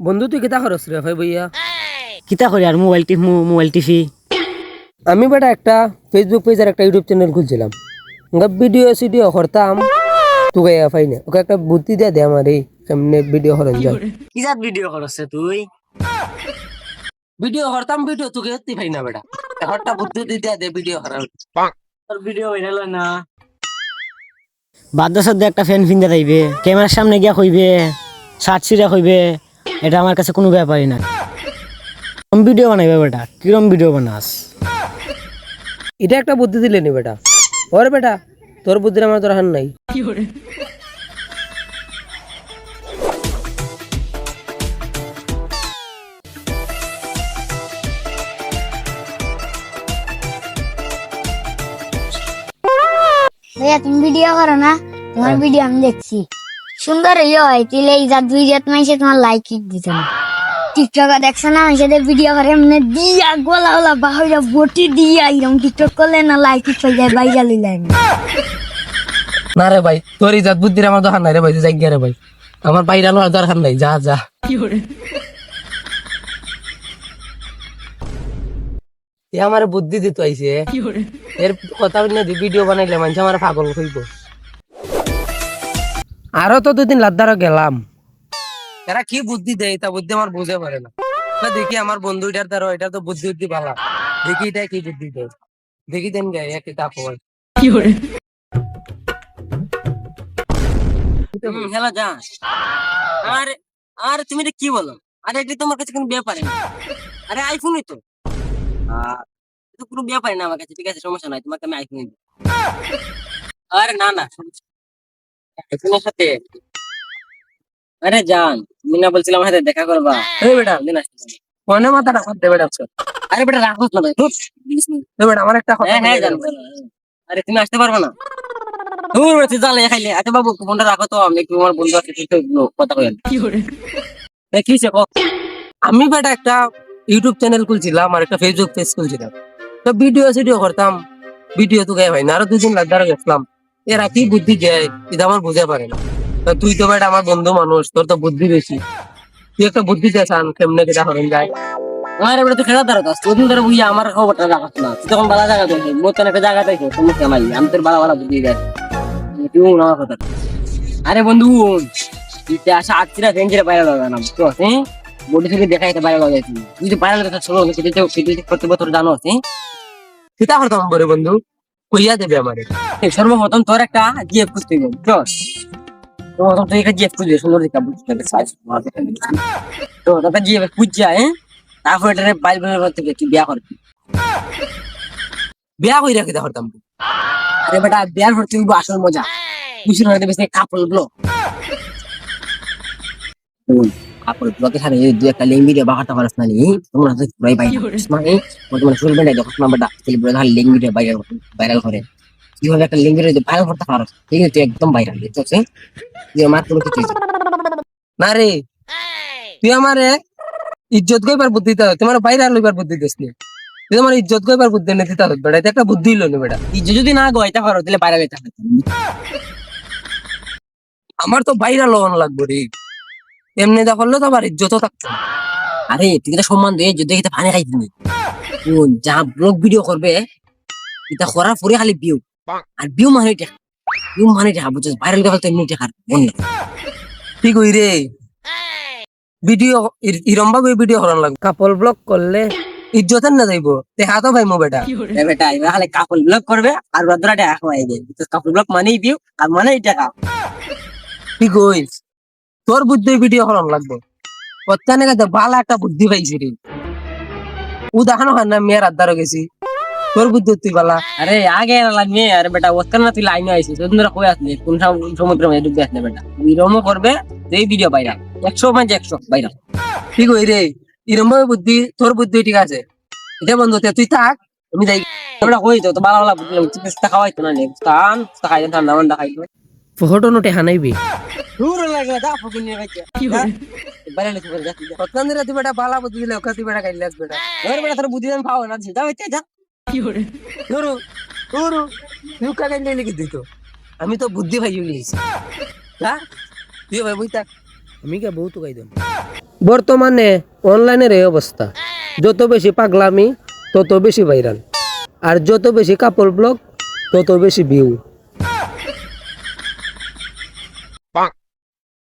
বন্ধু তুই কিতা খরচ রে ভাই ভাইয়া কিতা করি আর মোবাইল টিপ মোবাইল টিপি আমি বেটা একটা ফেসবুক পেজ আর একটা ইউটিউব চ্যানেল খুলছিলাম। ভিডিও সিডিও করতাম তোকে পাই না। ওকে একটা বুদ্ধি দিয়ে দে আমার এই কেমনে ভিডিও হরণ যায় কিজাত ভিডিও করছে তুই? ভিডিও করতাম ভিডিও তোকে এত্তি পাই না বেটা। একটা বুদ্ধি দিয়ে দে ভিডিও হরণ তোর ভিডিও ভাইরাল না। বাদ্য সদ্য একটা ফ্যান ফিনতে থাকবে ক্যামেরার সামনে গিয়া কইবে শার্ট ছিঁড়া কইবে। এটা আমার কাছে কোনো ব্যাপারই না। কিরম ভিডিও বানাইবে বেটা? কিরম ভিডিও বানাস? এটা একটা বুদ্ধি দিলে নি বেটা। ওর বেটা তোর বুদ্ধির আমার তোর হান নাই। ভাইয়া তুমি ভিডিও করো না। তোমার ভিডিও আমি দেখছি। সুন্দর ইয়ে হয় তিলে এই যা দুই জাত মাইসে তোমার লাইক কিক দিতে না। টিকটকে দেখছ না সাথে ভিডিও করে এমনি দিয়া গোলা গোলা বাহরা বটি দিয়া এরকম টিকটক করলে না লাইক কিক হয়ে যায়। বাইজা লিলাম না রে ভাই তোর ইজাত বুদ্ধির আমার দরকার নাই রে ভাই যাই রে ভাই। আমার বাইরে আলোর দরকার নাই যা যা। এ আমার বুদ্ধি দিত আইছে। এর কথা ভিডিও বানাইলে মানুষ আমার পাগল হইব। আরও তো দুদিন লাদ্দারও গেলাম। এরা কি বুদ্ধি দেয় তা বুদ্ধি আমার বুঝে পারে না। দেখি আমার বন্ধুটার দ্বারা এটা তো বুদ্ধি বুদ্ধি ভালো দেখি এটা কি বুদ্ধি দেয়। দেখি দেন গে এক কিতাব হয় হ্যালো যা। আর আর তুমি এটা কি বলো? আরে এটা তোমার কাছে কোনো ব্যাপারই না। আরে আইফোনই তো। কোনো ব্যাপারই না আমার কাছে ঠিক আছে সমস্যা নাই তোমাকে আমি আইফোন দিব আরে না না সমস্যা সাথে আরে জান তুমি না বলছিলাম সাথে দেখা করবা। এই বেটা দিন। মনে মাথাটা করতে বেটা আরে বেটা না ভাই ধুস, দিস বেটা আমার একটা কথা হ্যাঁ হ্যাঁ জান। আরে তুমি আসতে পারবে না। দূর বেটা, জ্বালিয়ে খাইলে। আচ্ছা বাবু ফোনটা রাখো তো আমি একটু আমার বন্ধু আছে কথা কই কি হয়েছে কো আমি বেটা একটা ইউটিউব চ্যানেল খুলছিলাম আর একটা ফেসবুক পেজ খুলছিলাম। তো ভিডিও সিডিও করতাম। ভিডিও তো গায়ে হয় না আরও দুদিন লাদার গেছিলাম এরা কি বুদ্ধি দেয়? এটা আমার বুঝে পারে না। তুই তো বেটা আমার বন্ধু মানুষ, তোর তো বুদ্ধি বেশি। তুই একটা বুদ্ধি দিয়ে চান কেমনে কেটা হরণ যায়। আরে বেটা তুই খেলা দাঁড়া তো দুদিন ধরে বুঝি আমার খবরটা না। তুই তখন বালা জায়গা দেখি মতন একটা জায়গা আমি তোর বালা বালা বুঝিয়ে দেয়। তুই আমার কথা। আরে বন্ধু তুই আসা ফেঞ্জিরা বাইরে লাগা না? বডি থেকে বাইরে লাগা তুই তো বাইরে লাগা ছোট করতে জানো হ্যাঁ? সেটা করতাম বলে বন্ধু। কইয়া দেবে আমারে। সর্বপ্রথম তোর একটা জিএফ খুঁজতে বুঝছস? সর্বপ্রথম তুই একটা জিএফ খুঁজবে সুন্দর দেখা বুঝতে তো তোকে জিএফ খুঁজছা হ্যাঁ? এটারে বাইল বের করতে হবে, তুই বিয়া করবি। বিয়া কেটা করতাম আরে বেটা বিয়ার পর তুই আসল মজা। বুঝি না দেবে কাপড়গুলো কাপড় ব্লকে সাথে দু একটা লেঙ্গি দিয়ে বাহাটা পারস না নি তোমরা তো পুরাই বাই মানে? বর্তমানে চলবে না দেখো না বেটা ছেলে বলে ধর লেঙ্গি দিয়ে ভাইরাল ভাইরাল করে। কীভাবে একটা লেঙ্গি দিয়ে ভাইরাল করতে পারস ঠিক আছে একদম ভাইরাল তুই আমার কোনো কিছু না। রে তুই আমারে ইজ্জত গইবার বুদ্ধি দিতে তোমার বাইরে লইবার বুদ্ধি দিস নি। তুই তোমার ইজ্জত গইবার বুদ্ধি নে দিতে বেটা এটা একটা বুদ্ধি হইল না বেটা। ইজ্জত যদি না গইতে পারো তাহলে গইতে হবে। আমার তো বাইরে লওয়ান লাগবে রে। এমনি দা করলে তো আবার ইজ্জত থাকতো। না। আরে তুই এটা সম্মান দে যদি এটা পানি খাই দিবি যা ব্লগ ভিডিও করবে এটা করার পরে খালি ভিউ আর ভিউ মানে টাকা ভিউ মানে টাকা বুঝছিস? ভাইরাল কথা তো এমনি টাকার বন্ধ ঠিক হই রে। ভিডিও ইরম ভাবে ভিডিও করার লাগবে। কাপল ব্লগ করলে ইজ্জতের না যাইব। দেখা তো ভাই মো বেটা। এ বেটা এবার খালি কাপড় ব্লগ করবে আর রদ্রা টাকা খাওয়াই দেবে কাপড় ব্লগ মানেই ভিউ আর মানেই টাকা। ঠিক হই তোর বুদ্ধি ভিডিও করার লাগবে। প্রত্যেক কাছে ভালো একটা বুদ্ধি পাইছি রে। উদাহরণ হয় না মেয়ের আদারও গেছি। তোর বুদ্ধি তুই বালা। আরে আগে না লাগবে আরে বেটা ওখানে না তুই লাইনে আইছিস তোর ধরে কই আসলি কোন সম- সমুদ্র মধ্যে ডুবে আসলে বেটা। বিরমও করবে এই ভিডিও বাইরা একশো মানে একশো বাইরা ঠিক হই রে? ভাবে বুদ্ধি তোর বুদ্ধি ঠিক আছে? এটা বন্ধু তে তুই থাক আমি যাই। বেটা কই তো তো বালা বালা বুঝলাম চিকিৎসা খাওয়াই না নে খাই ঠান্ডা মান্ডা খাই করে যা তুই যা। কতক্ষণ রাতে বেটা বালা তোর বুদ্ধি দেন পাও না। যা বাইতে যা। নুরু নুরু লুকা গাইলে লিখে দিত। আমি তো বুদ্ধি ভাই লিখেছি হ্যাঁ তুই ভাই বুঝতা আমি কে বহুত গাই দেব বর্তমানে অনলাইনের এই অবস্থা। যত বেশি পাগলামি তত বেশি ভাইরাল। আর যত বেশি কাপড় ব্লগ তত বেশি ভিউ